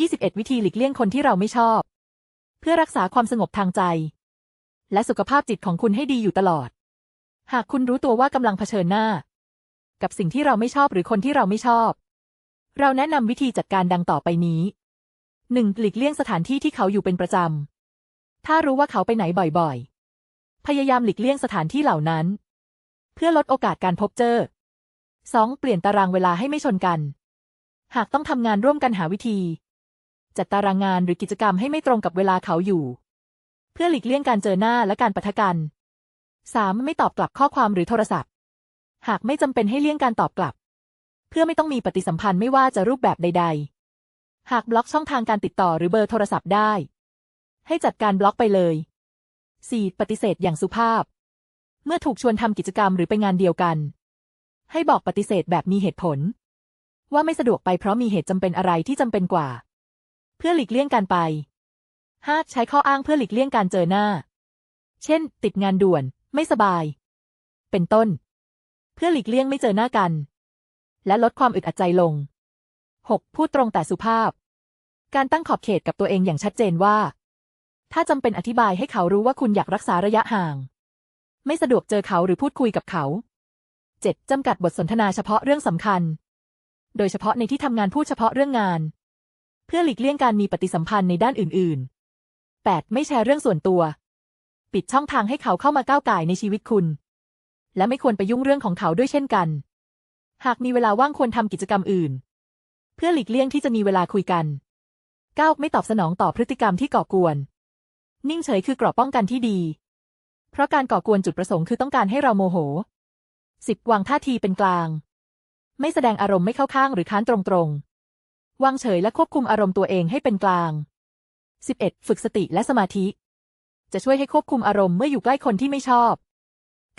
21 วิธีหลีกเลี่ยงคนที่เราไม่ชอบ เพื่อรักษาความสงบทางใจ และสุขภาพจิตของคุณให้ดีอยู่ตลอด หากคุณรู้ตัวว่ากำลังเผชิญหน้า กับสิ่งที่เราไม่ชอบหรือคนที่เราไม่ชอบ เราแนะนำวิธีจัดการดังต่อไปนี้ 1. หลีกเลี่ยงสถานที่ที่เขาอยู่เป็นประจำ ถ้ารู้ว่าเขาไปไหนบ่อยๆ พยายามหลีกเลี่ยงสถานที่เหล่านั้น เพื่อลดโอกาสการพบเจอ 2. เปลี่ยนตารางเวลาให้ไม่ชนกัน หากต้องทำงานร่วมกันหาวิธี จัดตารางงานหรือกิจกรรมให้ไม่ตรงกับเวลาเขาอยู่ เพื่อหลีกเลี่ยงการเจอหน้าและการปะทะกัน 3. ไม่ตอบกลับข้อความหรือโทรศัพท์ หากไม่จำเป็นให้เลี่ยงการตอบกลับ เพื่อไม่ต้องมีปฏิสัมพันธ์ไม่ว่าจะรูปแบบใด ๆ หากบล็อกช่องทางการติดต่อหรือเบอร์โทรศัพท์ได้ ให้จัดการบล็อกไปเลย 4. ปฏิเสธอย่างสุภาพ เมื่อถูกชวนทำกิจกรรมหรือไปงานเดียวกัน ให้บอกปฏิเสธแบบมีเหตุผล ว่าไม่สะดวกไปเพราะมีเหตุจำเป็นอะไรที่จำเป็นกว่า พื่อหลีกเลี่ยงการไป 5. ใช้ข้ออ้างเพื่อหลีกเลี่ยงการเจอหน้า เช่น ติดงานด่วน ไม่สบาย เป็นต้น เพื่อหลีกเลี่ยงไม่เจอหน้ากัน และลดความอึดอัดใจลง 6. พูดตรงแต่สุภาพ การตั้งขอบเขตกับตัวเองอย่างชัดเจนว่า ถ้าจำเป็นอธิบายให้เขารู้ว่าคุณอยากรักษาระยะห่าง ไม่สะดวกเจอเขาหรือพูดคุยกับเขา 7. จำกัดบทสนทนาเฉพาะเรื่องสำคัญ โดยเฉพาะในที่ทำงานพูดเฉพาะเรื่องงาน พื่อหลีกเลี่ยงการมีปฏิสัมพันธ์ในด้านอื่น ๆ 8. ไม่แชร์เรื่องส่วนตัว ปิดช่องทางให้เขาเข้ามาก้าวไก่ในชีวิตคุณ และไม่ควรไปยุ่งเรื่องของเขาด้วยเช่นกัน หากมีเวลาว่างควรทำกิจกรรมอื่น เพื่อหลีกเลี่ยงที่จะมีเวลาคุยกัน 9. ไม่ตอบสนองต่อพฤติกรรมที่ก่อกวน นิ่งเฉยคือกรอบป้องกันที่ดี เพราะการก่อกวนจุดประสงค์คือต้องการให้เราโมโห 10. วางท่าทีเป็นกลาง ไม่แสดงอารมณ์ไม่เข้าข้างหรือค้านตรงๆ วางเฉยและควบคุมอารมณ์ตัวเองให้เป็นกลาง 11. ฝึกสติและสมาธิ จะช่วยให้ควบคุมอารมณ์เมื่ออยู่ใกล้คนที่ไม่ชอบ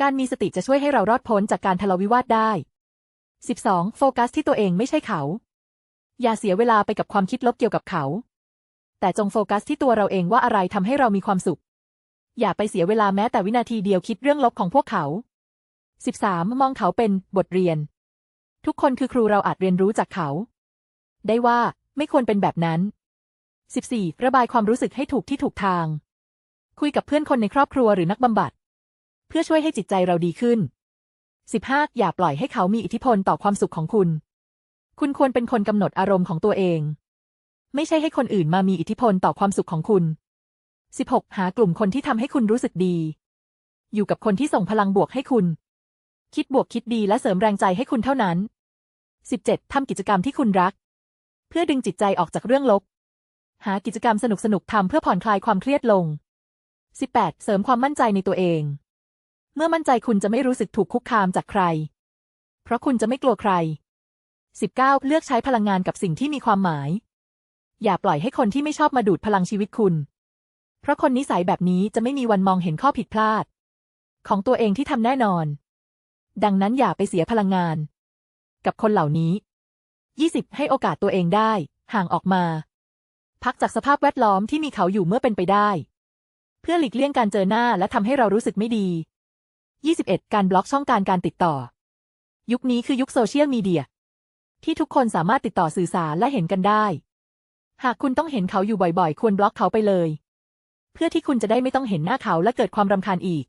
การมีสติจะช่วยให้เรารอดพ้นจากการทะเลาะวิวาทได้ 12. โฟกัสที่ตัวเองไม่ใช่เขา อย่าเสียเวลาไปกับความคิดลบเกี่ยวกับเขา แต่จงโฟกัสที่ตัวเราเองว่าอะไรทำให้เรามีความสุข อย่าไปเสียเวลาแม้แต่วินาทีเดียวคิดเรื่องลบของพวกเขา 13. มองเขาเป็นบทเรียน ทุกคนคือครูเราอาจเรียนรู้จากเขา ได้ว่าไม่ควรเป็นแบบนั้น 14. ระบายความรู้สึกให้ถูกที่ถูกทาง คุยกับเพื่อนคนในครอบครัวหรือนักบำบัด เพื่อช่วยให้จิตใจเราดีขึ้น 15. อย่าปล่อยให้เขามีอิทธิพลต่อความสุขของคุณ คุณควรเป็นคนกำหนดอารมณ์ของตัวเอง ไม่ใช่ให้คนอื่นมามีอิทธิพลต่อความสุขของคุณ 16. หากลุ่มคนที่ทำให้คุณรู้สึกดี อยู่กับคนที่ส่งพลังบวกให้คุณ คิดบวกคิดดีและเสริมแรงใจให้คุณเท่านั้น 17. ทำกิจกรรมที่คุณรัก พื่อดึงจิตใจออกจากเรื่องลบ หากิจกรรมสนุกสนุกทำเพื่อผ่อนคลายความเครียดลง 18. เสริมความมั่นใจในตัวเอง เมื่อมั่นใจคุณจะไม่รู้สึกถูกคุกคามจากใคร เพราะคุณจะไม่กลัวใคร 19. เลือกใช้พลังงานกับสิ่งที่มีความหมาย อย่าปล่อยให้คนที่ไม่ชอบมาดูดพลังชีวิตคุณ เพราะคนนิสัยแบบนี้จะไม่มีวันมองเห็นข้อผิดพลาด ของตัวเองที่ทำแน่นอน ดังนั้นอย่าไปเสียพลังงาน กับคนเหล่านี้ 20. ให้โอกาสตัวเองได้ ห่างออกมา พักจากสภาพแวดล้อมที่มีเขาอยู่เมื่อเป็นไปได้ เพื่อหลีกเลี่ยงการเจอหน้าและทำให้เรารู้สึกไม่ดี 21. การบล็อกช่องการการติดต่อ ยุคนี้คือยุคโซเชียลมีเดีย ที่ทุกคนสามารถติดต่อสื่อสารและเห็นกันได้ หากคุณต้องเห็นเขาอยู่บ่อยๆ ควรบล็อกเขาไปเลย เพื่อที่คุณจะได้ไม่ต้องเห็นหน้าเขาและเกิดความรำคาญอีก